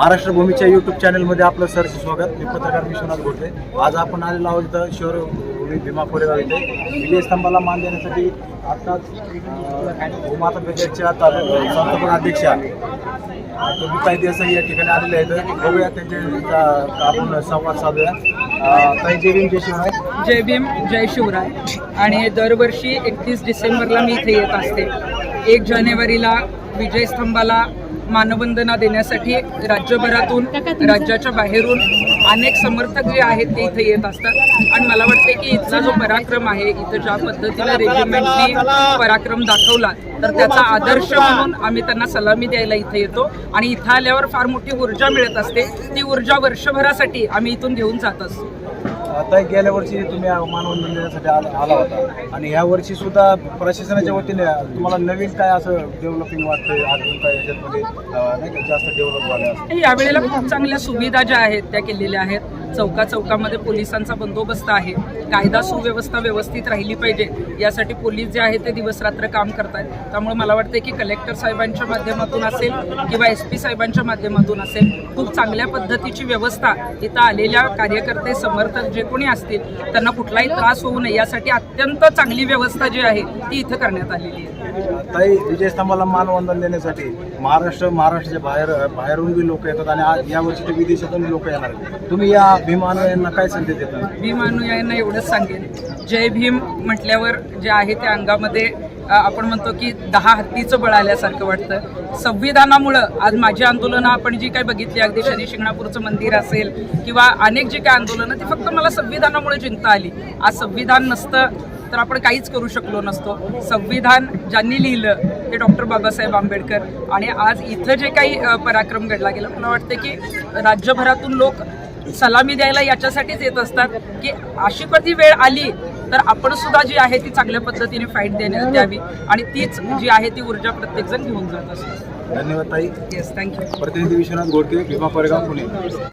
महाराष्ट्र भूमीच्या यूट्यूब चॅनलमध्ये आपलं सरचे स्वागत. मी पत्रकार विश्वनाथ घोटे आज आपण आलेलो आहोत इथं शहर भूमी भीमा कोरेगाव इथे. विजय स्तंभाला मान देण्यासाठी आत्ताच भूमाता ब्रिगेडच्या तालु- संस्थापक अध्यक्षा बबिताई देसाई या ठिकाणी आलेले आहेत. बघूया त्यांचे आपण संवाद साधूया. ताई जय भीम जय शिवराय. जय भीम जय शिवराय. आणि दरवर्षी एकतीस डिसेंबरला मी इथे येत असते. एक जानेवारीला विजयस्तंभाला मानवंदना देण्यासाठी राज्यभरातून राज्याच्या बाहेरून अनेक समर्थक जे आहेत ते इथे येत असतात. आणि मला वाटते की इथला जो पराक्रम आहे इथं ज्या पद्धतीने रेजिमेंटनी पराक्रम दाखवला तर त्याचा आदर्श म्हणून आम्ही त्यांना सलामी द्यायला इथे येतो. आणि इथं आल्यावर फार मोठी ऊर्जा मिळत असते. ती ऊर्जा वर्षभरासाठी आम्ही इथून घेऊन जात असतो. आता गेल्या वर्षी तुम्ही मानवंदन देण्यासाठी आला आला होता. आणि ह्या वर्षी सुद्धा प्रशासनाच्या वतीने तुम्हाला नवीन काय असं डेव्हलपिंग वाटतं अजून काय याच्यामध्ये म्हणजे, नाही का जास्त डेव्हलप झालं या यावेळेला खूप चांगल्या सुविधा ज्या आहेत त्या केलेल्या आहेत. चौका चौकामध्ये पोलिसांचा बंदोबस्त आहे. कायदा सुव्यवस्था व्यवस्थित राहिली पाहिजे. यासाठी पोलीस जे आहेत ते दिवसरात्र काम करतात त्यामुळे मला वाटतं की कलेक्टर साहेबांच्या माध्यमातून असेल किंवा एस पी साहेबांच्या माध्यमातून असेल खूप चांगल्या पद्धतीची व्यवस्था इथं आलेल्या कार्यकर्ते समर्थक जे कोणी असतील त्यांना कुठलाही त्रास होऊ नये. यासाठी अत्यंत चांगली व्यवस्था जी आहे ती इथं करण्यात आलेली आहे. ताई विजयस्तंभाला मानवंदन देण्यासाठी महाराष्ट्र महाराष्ट्राच्या बाहेर बाहेरून बी लोक येतात आणि आज या वर्षी ते विदेशातून लोक येणार तुम्ही या भीमानुयांना काय संदेश देता? भीम यांना एवढंच सांगेन. जय भीम म्हटल्यावर जे आहे त्या अंगामध्ये आपण म्हणतो की दहा हत्तीचं बळ आल्यासारखं वाटतं. संविधानामुळं आज माझी आंदोलनं आपण जी काही बघितली अगदी शनी शिंगणापूरचं मंदिर असेल किंवा अनेक जी काही आंदोलनं ती फक्त मला संविधानामुळे जिंकता आली. आज संविधान नसतं तर आपण काहीच करू शकलो नसतो. संविधान ज्यांनी लिहिलं ते डॉक्टर बाबासाहेब आंबेडकर. आणि आज इथं जे काही पराक्रम घडला गेला मला वाटतं की राज्यभरातून लोक सलामी द्यायला याच्यासाठीच येत असतात की अशी कधी वेळ आली तर आपण सुद्धा जी आहे ती चांगल्या पद्धतीने फाईट देण्यात द्यावी आणि तीच जी आहे ती ऊर्जा प्रत्येकजण घेऊन जात असतो. धन्यवाद ताई. येस थँक्यू प्रतिनिधी विश्वनाथ घोडके भीमा कोरेगाव पुणे.